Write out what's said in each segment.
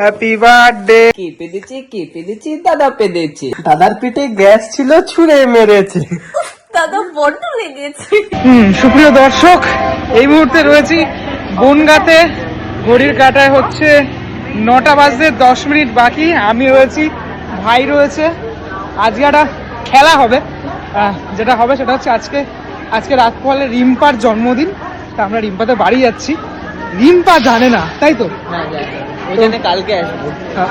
Happy birthday কি পেদেছি কি পেদেছি? দাদা পেদেছি। দাদার পিঠে গ্যাস ছিল ছুঁড়ে মেরেছে। দাদা বড্ড লেগেছে। হুম সুপ্রিয় দর্শক এই মুহূর্তে রয়েছি বনগাতে। ঘড়ির কাটায় হচ্ছে নটা বাজতে দশ মিনিট বাকি। আমি রয়েছি ভাই রয়েছে। আজকে একটা খেলা হবে। যেটা হবে সেটা হচ্ছে আজকে আজকে রাত পহলে রিম্পার জন্মদিন। তা আমরা রিম্পাতে বাড়ি যাচ্ছি। রিম্পা জানে না তাই তো? ওই জন্য কালকে আসব।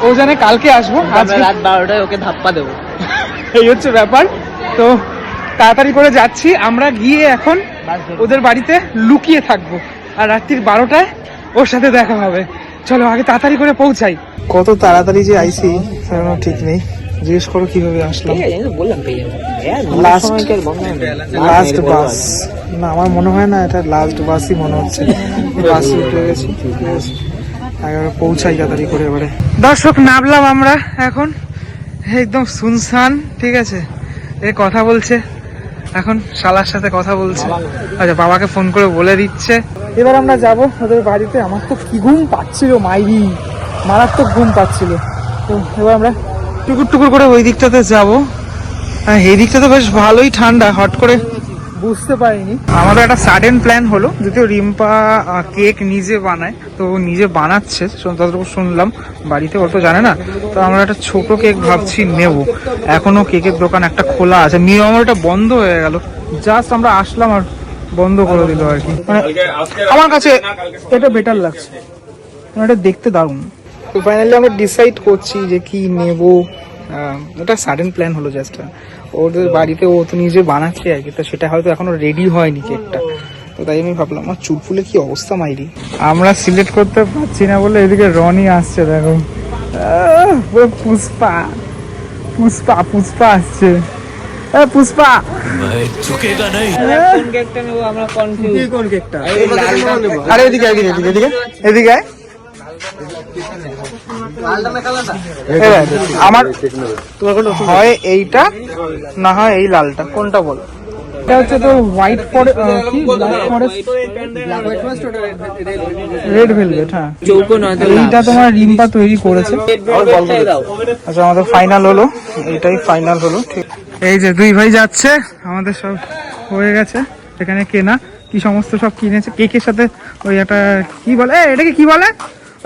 ও জানে কালকে আসব আজকে রাত বারোটায় ওকে ধাপ্পা দেবো। এই হচ্ছে ব্যাপার। তো তাড়াতাড়ি করে যাচ্ছি আমরা গিয়ে এখন ওদের বাড়িতে লুকিয়ে থাকব। আর রাত্রির বারোটায় ওর সাথে দেখা হবে। চলো আগে তাড়াতাড়ি করে পৌঁছাই। কত তাড়াতাড়ি যে আইসি ঠিক নেই। জিজ্ঞেস করো কীভাবে আসলাম। বললাম লাস্ট বাস না আমার মনে হয় না এটা লাস্ট বাসই মনে হচ্ছে। বাস উঠে গেছি একেবারে পৌঁছাই তাড়াতাড়ি করে এবারে। দর্শক নামলাম আমরা এখন। একদম শুনশান ঠিক আছে? এ কথা বলছে। এখন শালার সাথে কথা বলছে। আচ্ছা বাবাকে ফোন করে বলে দিচ্ছে। এবার আমরা যাব ওদের বাড়িতে। আমার তো কি ঘুম পাচ্ছিল মাইরি। মারাত্মক ঘুম পাচ্ছিল। তো এবার আমরা টুকুর টুকুর করে ওই দিকটাতে যাব। হ্যাঁ এই দিকটা তো বেশ ভালোই ঠান্ডা হট করে। বুঝতে পারিনি। আমাদের একটা সাডেন প্ল্যান হলো যদিও রিম্পা কেক নিজে বানায় তো ও নিজে বানাচ্ছে ততটুকু শুনলাম। বাড়িতে অত জানে না তো আমরা একটা ছোট কেক ভাবছি নেব। এখনও কেকের দোকান একটা খোলা আছে। নিয়ে আমার এটা বন্ধ হয়ে গেল। জাস্ট আমরা আসলাম আর বন্ধ করে দিল আর কি। মানে আমার কাছে এটা বেটার লাগছে। মানে এটা দেখতে দারুণ। তো ফাইনালি আমরা ডিসাইড করছি যে কি নেব। এটা সাডেন প্ল্যান হলো জাস্ট ওদের বাড়িতে ও তো নিজে বানাচ্ছে আর কি তো সেটা হয়তো এখনও রেডি হয়নি কেকটা তো তাই আমি ভাবলাম আমার চুল ফুলে কি অবস্থা মাইরি? আমরা সিলেক্ট করতে পারছি না বলে এদিকে রনি আসছে দেখো। পুরো পুষ্পা পুষ্পা পুষ্পা আসছে। পুষ্পা! আরে এদিকে। এদিকে? আমার হয় এইটা না হয় এই লালটা। কোনটা বলো? এটা হচ্ছে তো হোয়াইট ফরেস্ট কি? ব্ল্যাক ফরেস্ট রেড ভেলভেট হ্যাঁ। চৌকো নয় তো এইটা তোমার রিম্পা তৈরি করেছে। আচ্ছা আমাদের ফাইনাল হলো। এটাই ফাইনাল হলো ঠিক। এই যে দুই ভাই যাচ্ছে। আমাদের সব হয়ে গেছে। এখানে কেনা। কি সমস্ত সব কিনেছে? কেকের সাথে ওই একটা কি বলে? এটাকে কি বলে?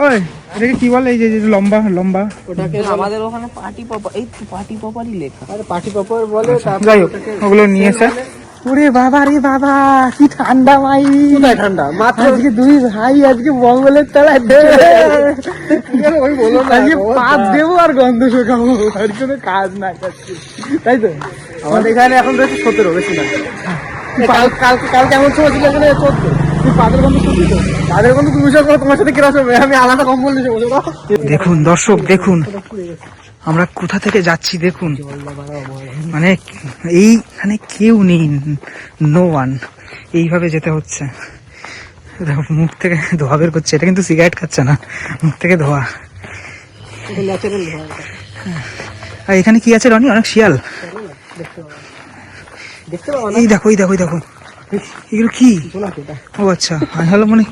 ওই এটাকে কি বলে? এই যে যে লম্বা লম্বা। ওটাকে আমাদের ওখানে পার্টি পপা এই তো পার্টি পপারই লেখা। যাই হোক ওগুলো নিয়েছে ওরে বাবা রে বাবা কি ঠান্ডা মাই ঠান্ডা? মাত্র আজকে দুই ভাই আজকে বঙ্গলের তলায় ওই বলো আজকে পাঁচ দেবো আর গন্ধ শুকাবো। আর কোনো কাজ না তাই তো? আমাদের এখানে এখন রয়েছে সতেরো বেশি না। কালকে কালকে এমন সময় ছিল এখানে চোদ্দ দেখুন দর্শক দেখুন। আমরা কোথা থেকে যাচ্ছি দেখুন। মানে এইখানে কেউ নেই নো ওয়ান এইভাবে যেতে হচ্ছে। দেখো মুখ থেকে ধোয়া বের করছে। এটা কিন্তু সিগারেট খাচ্ছে না। মুখ থেকে ধোয়া। আর এখানে কি আছে রনি? অনেক শিয়াল। এই দেখো এই দেখো এই দেখো। এগুলো কি? ও আচ্ছা আমি ভালো মনে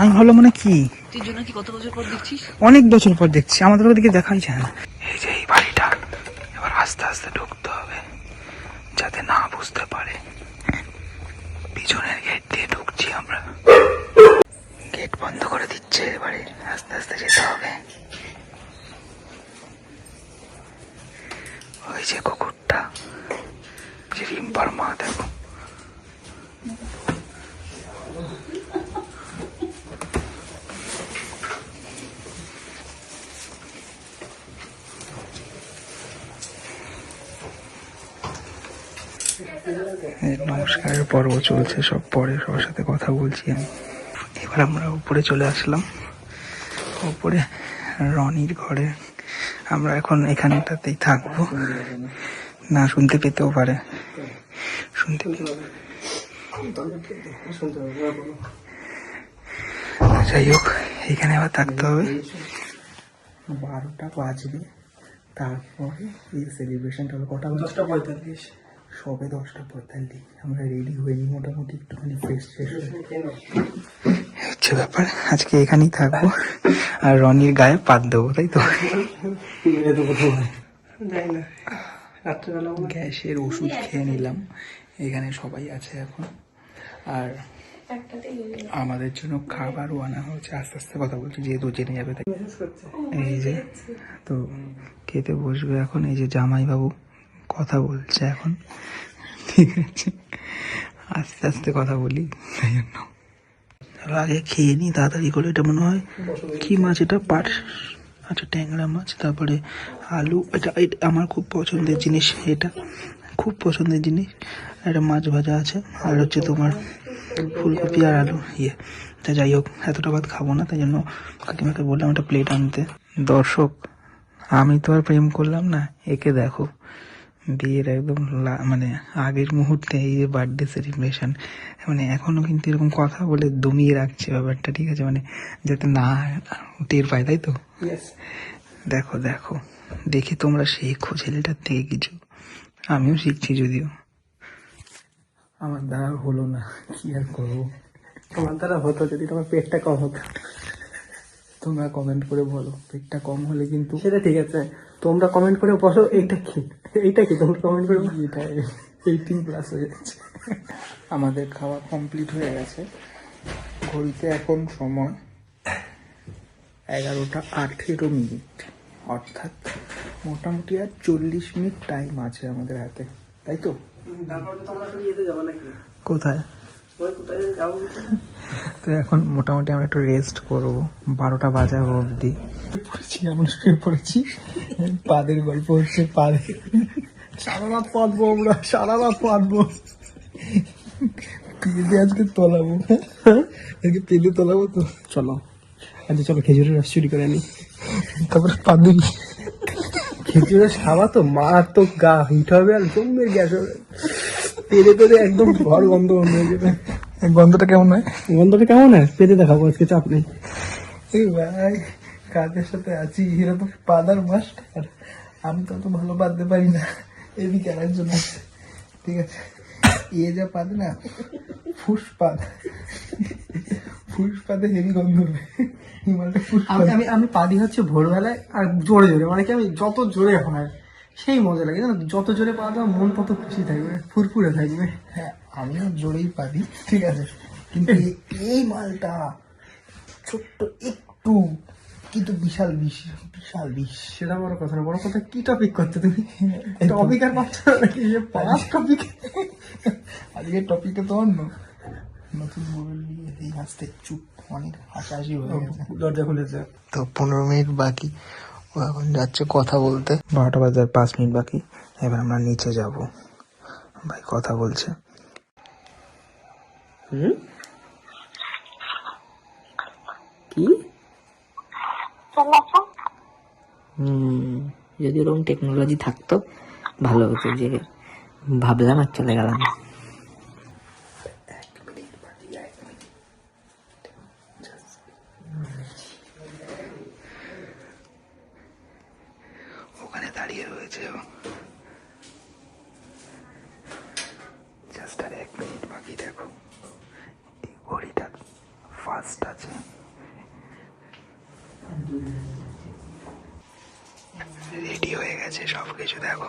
আমি ভালো মনে কি? তুই জন্য কি কত বছর পর দেখছিস? অনেক বছর পর দেখছি আমাদের ওদিকে দেখাই যায় না। এই যে এই বাড়িটা এবার আস্তে আস্তে ঢুকতে হবে যাতে না বুঝতে পারে। পিছনের গেট দিয়ে ঢুকছি আমরা। গেট বন্ধ করে দিচ্ছে এবারে আস্তে আস্তে যেতে হবে। ওই যে কুকুরটা যে রিম্পার মা দেখো এই নমস্কারের পর্ব চলছে সব পরে সবার সাথে কথা বলছি আমি। এবার আমরা উপরে চলে আসলাম। উপরে রনির ঘরে। আমরা এখন এখানটাতেই থাকব। না শুনতে পেতেও পারে। শুনতে যাই হোক এখানে আবার থাকতে হবে। বারোটা বাজবে। তারপরে এই সেলিব্রেশনটা হলো কটা দশটা পঁয়তাল্লিশ। সবে দশটা পঁয়তাল্লিশ। আমরা রেডি হইনি মোটামুটি একটুখানি ফ্রেশ ফ্রেশ হচ্ছে হচ্ছে ব্যাপার আজকে এখানেই থাকব। আর রনির গায়ে পাত দেবো তাই তো? গ্যাসের ওষুধ খেয়ে নিলাম এখানে সবাই আছে এখন। আর আমাদের জন্য খাবারও আনা হয়েছে আস্তে আস্তে কথা বলছি যেহেতু জেনে যাবে তাই। এই যে তো খেতে বসবে এখন এই যে জামাইবাবু। কথা বলছে এখন। ঠিক আছে। আস্তে আস্তে কথা বলি, তাই জন্য। আগে খেয়ে নিই, তাড়াতাড়ি করে। এটা মনে হয় কি মাছ এটা? পাট? আচ্ছা ট্যাংরা মাছ, তারপরে আলু। এটা আমার খুব পছন্দের জিনিস এটা। খুব পছন্দের জিনিস। একটা মাছ ভাজা আছে, আর হচ্ছে তোমার ফুলকপি আর আলু ইয়ে। তা যাই হোক, এতটা ভাত খাব না, তাই জন্য কাকিমাকে বললাম একটা প্লেট আনতে। দর্শক, আমি তো আর প্রেম করলাম না, একে দেখো। বিয়ের একদম লা- মানে আগের মুহূর্তে এই যে বার্থডে সেলিব্রেশন মানে এখনও কিন্তু এরকম কথা বলে দমিয়ে রাখছে ব্যাপারটা ঠিক আছে? মানে যাতে না টের পায় তাই তো? দেখো দেখো দেখে তোমরা শেখো ছেলেটার থেকে কিছু। আমিও শিখছি যদিও। আমার দ্বারা হলো না কি আর করব? তোমার দ্বারা হতো যদি তোমার পেটটা কম হতো। তোমরা কমেন্ট করে বলো পেটটা কম হলে কিন্তু সেটা ঠিক আছে। তোমরা কমেন্ট করে বলো এইটা কি? এইটা কি তোমরা কমেন্ট করে বলো। এটা এইটিন প্লাস হয়ে যাচ্ছে আমাদের খাওয়া কমপ্লিট হয়ে গেছে। ঘড়িতে এখন সময় এগারোটা আঠেরো মিনিট। অর্থাৎ মোটামুটি আর চল্লিশ মিনিট টাইম আছে আমাদের হাতে। তাই তো? তারপরে তোমরা তো ইয়েতে যাব নাকি? কোথায়? তো এখন মোটামুটি আমরা একটু রেস্ট করব। বারোটা বাজা অবধি। পড়েছি আমরা শুয়ে পড়েছি। পাদের গল্প হচ্ছে পাদের। সারা রাত পাতবো আমরা সারা রাত পাতবো। পেঁদে আজকে তোলাবো। আজকে পেঁদে তোলাবো তো। চলো আচ্ছা চলো, খেজুরের রস চুরি করে আনি। তারপরে পাদুই খেজুরের খাওয়া তো মারাত্মক গা হিট হবে আর জমের গ্যাস হবে। পেরে পেরে একদম ঘর গন্ধ বন্ধ হয়ে যাবে। গন্ধটা কেমন হয়? গন্ধটা কেমন হয়? পেতে দেখাবো আজকে চাপ নেই। এই ভাই কাদের সাথে আছি এরা তো পাদার মাস্টার আমি তো অত ভালো পাদতে পারি না। এদিকে আর একজন আছে ঠিক আছে? এ যা পাদ না ফুসপাদ ফুসপাদে হেভি গন্ধ আমি আমি পাদি হচ্ছে ভোরবেলায় আর জোরে জোরে মানে কি আমি যত জোরে হয় সেই মজা লাগে জানো যত জোরে পাওয়া যাবে মন তত খুশি থাকবে ফুরফুরে থাকবে। হ্যাঁ আমিও জোরেই পারি ঠিক আছে? কিন্তু এই- মালটা ছোট্ট একটু কিন্তু বিশাল বিষ বিশাল বিষ সেটা বড় কথা না বড় কথা কি টপিক করছ তুমি? টপিক আর পাচ্ছ নাকি যে পাঁচ টপিক আজকের টপিকটা তো অন্য। নতুন মোবাইল নিয়ে এই হাসতে চুপ অনেক হাসাহাসি হয়ে গেছে। দরজা খুলেছে তো পনেরো মিনিট বাকি ও এখন যাচ্ছে কথা বলতে। বারোটা বাজে আর পাঁচ মিনিট বাকি এবার আমরা নিচে যাব। ভাই কথা বলছে। হুম? কি? হুম যদি ওরকম টেকনোলজি থাকতো ভালো হতো যে ভাবলাম আর চলে গেলাম ওখানে দাঁড়িয়ে রয়েছে ও জাস্ট আর এক মিনিট বাকি দেখো এই ঘড়িটা ফাস্ট আছে রেডি হয়ে গেছে সব কিছু দেখো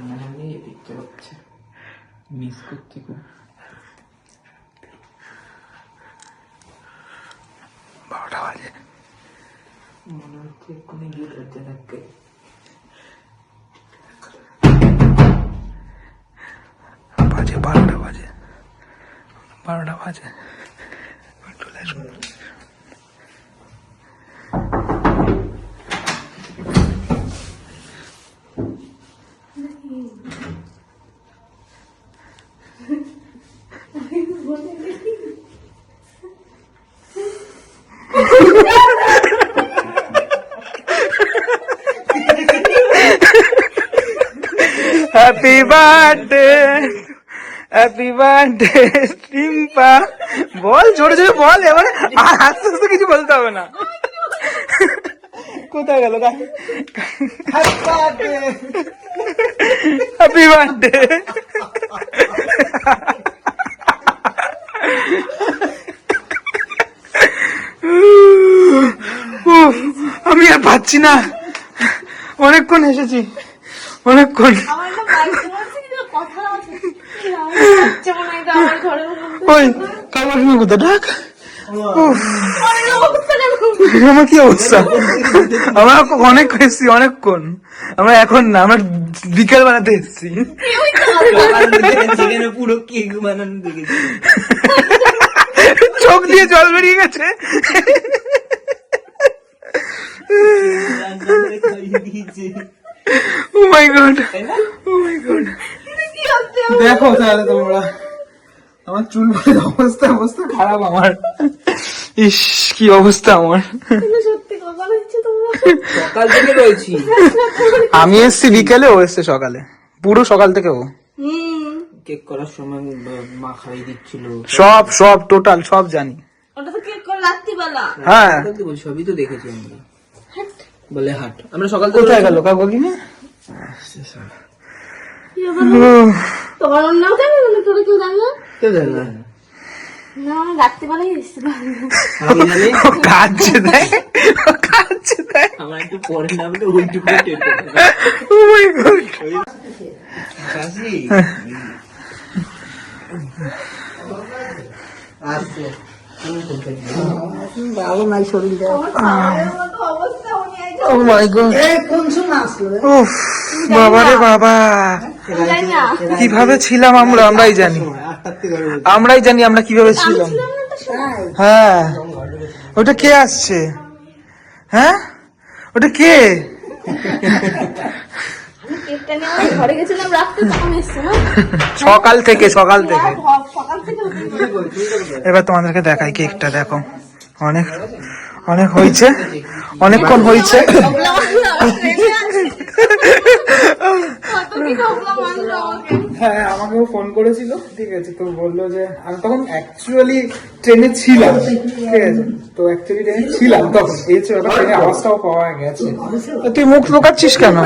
সামনাসামনি দেখতে পাচ্ছে মিস করছি খুব বারোটা বাজে মনে হচ্ছে এক্ষুনি গিয়ে দরজা থাকবে বাজে বারোটা বাজে বারোটা বাজে চলে আসুন happy birthday happy birthday Timpa বল জোরে জোরে বল এবারে আর আস্তে আস্তে কিছু বলতে হবে না। কোথায় গেল? হ্যাপি বার্থডে আমি আর পাচ্ছি না। অনেকক্ষণ এসেছি। অনেকক্ষণ আমার একটা বাইক চলছে কিন্তু কথা আছে আচ্ছা মনে হয় এটা আমার ঘরের মধ্যে ওই কামার কোথায় ডাক। অবস্থা আমার কি অবস্থা? আমরা অনেক এসছি অনেকক্ষণ। আমরা এখন না আমরা বিকেল বেলাতে এসছি। পুরো কেক বানানো দেখেছি চোখ দিয়ে জল বেরিয়ে গেছে। Oh my god. Oh my god. কি হচ্ছে দেখো তাহলে তোমরা। আমার চুল অবস্থা অবস্থা খারাপ আমার। ইস কি অবস্থা আমার। কিন্তু সত্যি কথা সকাল থেকে রয়েছি। আমি এসছি বিকেলে ও এসছে সকালে। পুরো সকাল থেকে ও। কেক করার সময় মা খাইয়ে দিচ্ছিল। সব সব টোটাল সব জানি। ওটা তো কেক করে রাত্রিবেলা। হ্যাঁ। সবই তো দেখেছি আমরা। বলে হাট। আমরা সকাল থেকে কোথায় গেল? কাকিমা কি ব্যাপার? তোমার অন্য কেন মানে তোরা কেউ জানলো? কেউ জানে না জানি। কাশি? আসছে। আমি কোথায় অবস্থা ও মাই গড উফ বাবা রে? বাবা জানি কীভাবে ছিলাম আমরা আমরাই জানি। আমরাই জানি আমরা কীভাবে ছিলাম। হ্যাঁ। ওটা কে আসছে? হ্যাঁ? ওটা কে? কেকটা নিয়ে আমরা ঘরে গেছিলাম তখন এসছে না? সকাল থেকে সকাল থেকে। সকাল থেকে এবার তোমাদেরকে দেখাই কেকটা দেখো। অনেক অনেক হয়েছে অনেকক্ষণ হয়েছে। হ্যাঁ আমাকেও ফোন করেছিল ঠিক আছে তো বলল যে আমি তখন অ্যাকচুয়ালি ট্রেনে ছিলাম ঠিক আছে তো অ্যাকচুয়ালি ট্রেনে ছিলাম তখন। এই হচ্ছে ব্যাপার আওয়াজটাও পাওয়া গেছে। তুই মুখ লুকাচ্ছিস কেন?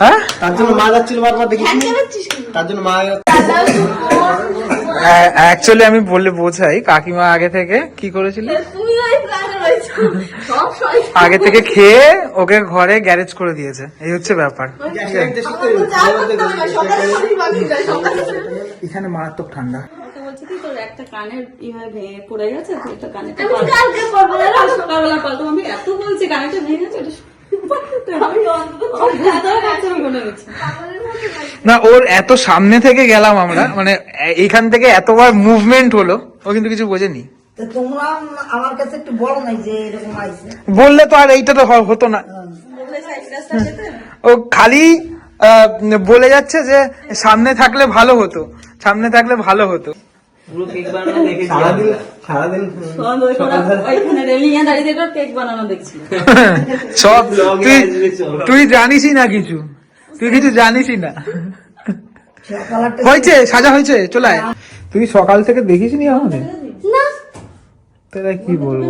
হ্যাঁ? তার জন্য মা যাচ্ছিল বারবার দেখি চালাচ্ছিস কেন? তার জন্য মা অ্যাকচুয়ালি আমি বললে বোঝাই কাকিমা আগে থেকে কি করেছিল? আগে থেকে খেয়ে ওকে ঘরে গ্যারেজ করে দিয়েছে। এই হচ্ছে ব্যাপার। এখানে মারাত্মক ঠান্ডা। একটা কানের ইভাবে ভেঙে পড়ে গেছে তুই একটা কানেরটা কালকে করব। না, আর সকালবেলা পাল্টাবো। আমি এত বলছি কানেরটা ভেঙে গেছে না ওর এত সামনে থেকে গেলাম আমরা মানে এইখান থেকে এতবার মুভমেন্ট হলো ও কিন্তু কিছু বোঝেনি। তোমরা আমার কাছে একটু বলো নাই যে এরকম বললে তো আর এইটা তো হ- হতো না। বললে সাইকেলটা যেতে? ও খালি বলে যাচ্ছে যে সামনে থাকলে ভালো হতো সামনে থাকলে ভালো হতো। পুরো কেক বানানো দেখেছি। সারাদিন সারাদিন তখন ওই ওরা দাঁড়িয়ে কেক বানানো দেখছিল সব তুই তুই জানিসই না কিছু। তুই কিছু জানিসই না। হয়েছে সাজা হয়েছে চলে আয়। তুই সকাল থেকে দেখিসনি আমাদের? না। তাহলে কি বলব?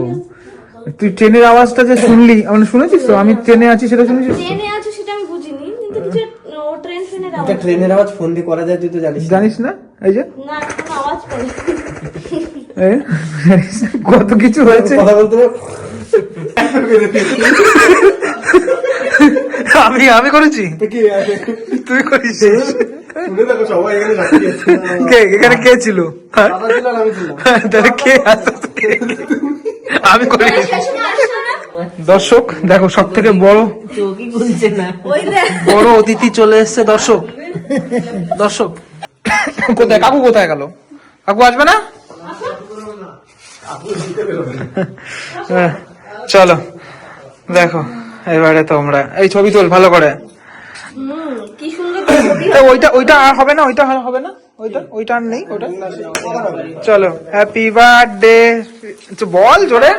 তুই ট্রেনের আওয়াজটা যে শুনলি মানে শুনেছিস তো? আমি ট্রেনে আছি সেটা শুনেছিস তো? ট্রেনে আছো সেটা আমি বুঝিনি কিন্তু কিছু ট্রেন ফ্রেনের আওয়াজ। ট্রেনের আওয়াজ ফোন দিয়ে করা যায় তুই তো জানিস জানিস না? এই যে? না। কত কিছু হয়েছে? কথা বলতে আমি আমি করেছি? তুই করিস। কে এখানে কে ছিল? হ্যাঁ? দাদা ছিল আর আমি ছিলাম। তাহলে কে আমি করি। দর্শক দেখো সব থেকে বড় বড় অতিথি চলে এসছে দর্শক। দর্শক কোথায়? কাকু কোথায় গেল? কাকু আসবে না? হ্যাঁ, চলো দেখো এবারে তোমরা। এই ছবি তোল ভালো করে। হুম কি সুন্দর ছবি তা ওইটা ওইটা আর হবে না ওইটা আর হবে না? ওইটা ওইটা আর নেই ওটা চলো হ্যাপি বার্থডে বল জোরে।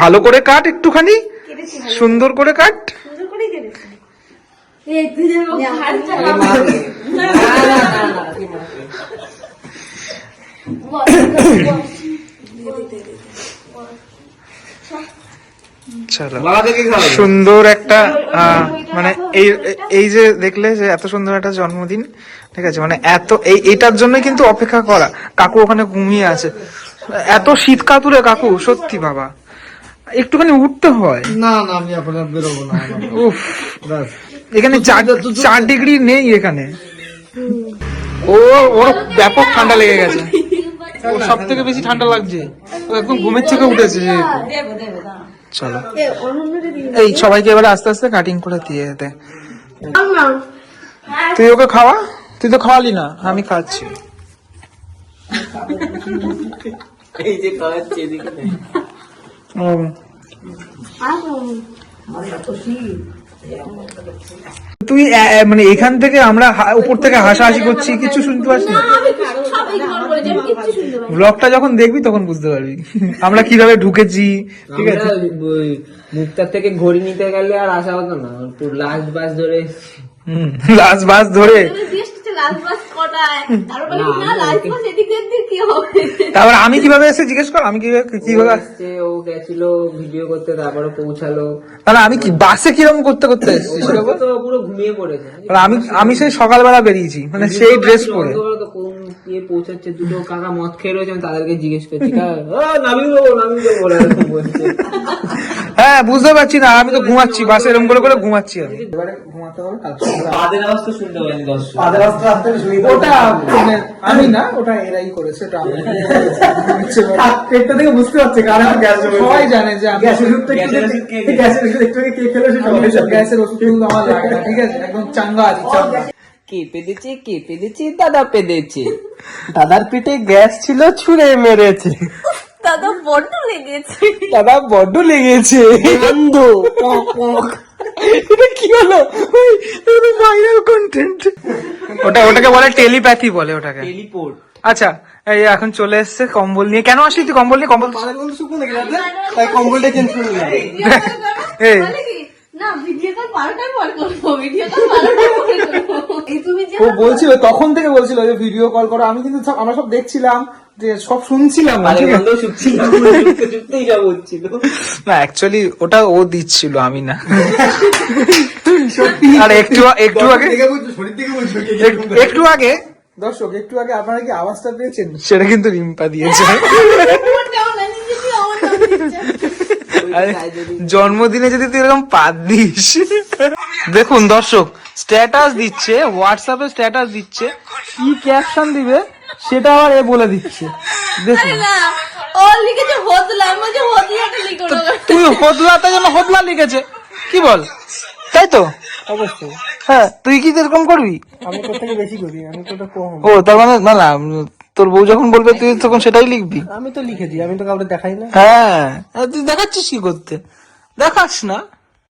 ভালো করে কাট একটুখানি। সুন্দর করে কাট। সুন্দর করে কেটেছি। এই তুই যেন হাড় চালা। চলো সুন্দর একটা মানে এই এই যে দেখলে যে এত সুন্দর একটা জন্মদিন ঠিক আছে? মানে এত এই এটার জন্য কিন্তু অপেক্ষা করা। কাকু ওখানে ঘুমিয়ে আছে। এত শীত কাতুরে কাকু সত্যি বাবা। একটুখানি উঠতে হয়। না না আমি আপনার বেরোবো না উফ। এখানে চার চার ডিগ্রি নেই এখানে। ও ওর ব্যাপক ঠান্ডা লেগে গেছে। সব থেকে বেশি ঠান্ডা লাগছে। ও একদম ঘুমের থেকে উঠেছে। চলো। এই সবাইকে এবারে আস্তে আস্তে কাটিং করে দিয়ে দে। তুই ওকে খাওয়া? তুই তো খাওয়ালি না আমি খাচ্ছি। এই যে খাওয়াচ্ছে এদিকে ও, তুই মানে এখান থেকে আমরা হা- উপর থেকে হাসাহাসি করছি কিছু শুনতে পাচ্ছি ব্লগটা যখন দেখবি তখন বুঝতে পারবি। আমরা কীভাবে ঢুকেছি ঠিক আছে? মুক্তার থেকে ঘড়ি নিতে গেলে আর আসা হতো না। লাস্ট বাস ধরে হুম লাস্ট বাস ধরে তারপরে আমি কীভাবে এসে জিজ্ঞেস কর? আমি কীভাবে কীভাবে আসছে ও গেছিল ভিডিও করতে তারপরে পৌঁছালো। তাহলে আমি কি বাসে কীরকম করতে করতে এসেছি? পুরো ঘুমিয়ে পড়েছে। আমি আমি সেই সকালবেলা বেরিয়েছি মানে সেই ড্রেস পরে। ইয়ে পৌঁছাচ্ছে দুটো কাকা মদ খেয়ে রয়েছে আমি তাদেরকে জিজ্ঞেস করছি নামিয়ে দেবো নামিয়ে দেবো বলছে। হ্যাঁ বুঝতে পারছি না আমি তো ঘুমাচ্ছি বাসে এরকম করে করে ঘুমাচ্ছি আমি। এবারে ঘুমাতে হবে কাল আওয়াজ তো শুনতে পারেন দর্শক পাদের রাস্তা রাস্তা ওটা মানে আমি না ওটা এরাই করেছে ওটা আমি পেটটা থেকে বুঝতে পারছে কারণ আমার গ্যাস জমে সবাই জানে যে আমি গ্যাসের গ্যাসের ওষুধ একটু কে খেলে সে গ্যাসের ওষুধ কিন্তু আমার লাগে ঠিক আছে? একদম চাঙ্গা আছি চাঙ্গা। কে পেদেছে কে পেদেছে দাদা পেদেছে। দাদার পেটে গ্যাস ছিল ছুঁড়ে মেরেছে। দাদা বড্ড লেগেছে। দাদা বড্ড লেগেছে। বন্ধ এটা কি হলো? ভাইরাল কন্টেন্ট ওটা ওটাকে বলে টেলিপ্যাথি বলে ওটাকে। টেলিপোর্ট। আচ্ছা এই এখন চলে এসছে কম্বল নিয়ে। কেন আসলি তুই কম্বল নিয়ে? কম্বল শুকনো লেগে যাচ্ছে তাই কম্বলটা চেঞ্জ করে এই না ভিডিও কল বারোটার পর করব ভিডিও কল বারোটার পরে করব। এই তুমি যে ও বলছিল তখন থেকে বলছিল যে ভিডিও কল করো। আমি কিন্তু সব আমরা সব দেখছিলাম যে সব শুনছিলাম না, অ্যাকচুয়ালি ওটা ও দিচ্ছিল আমি না। আর একটু একটু আগে একটু আগে দর্শক একটু আগে আপনারা কি আওয়াজটা পেয়েছেন? সেটা কিন্তু রিম্পা দিয়েছে ফোনটা আমার নিজে আমার নাম দিচ্ছে আরে, জন্মদিনে যদি তুই এরকম পাত দিস। দেখুন দর্শক স্ট্যাটাস দিচ্ছে হোয়াটসঅ্যাপে স্ট্যাটাস দিচ্ছে। কি ক্যাপশন দিবে সেটা আবার এ বলে দিচ্ছে। দেখুন। না ও লিখেছে লিখো তুই হদলাতে যেন হদলা লিখেছে। কি বল? তাই তো? অবশ্যই। হ্যাঁ তুই কি এরকম করবি? আমি তোর থেকে বেশি করি আমি তো কম। ও তার মানে না না তোর বউ যখন বলবে তুই তখন সেটাই লিখবি। আমি তো লিখে দিই আমি তো কাউকে দেখাই না। হ্যাঁ। তুই দেখাচ্ছিস কি করতে? দেখাস না।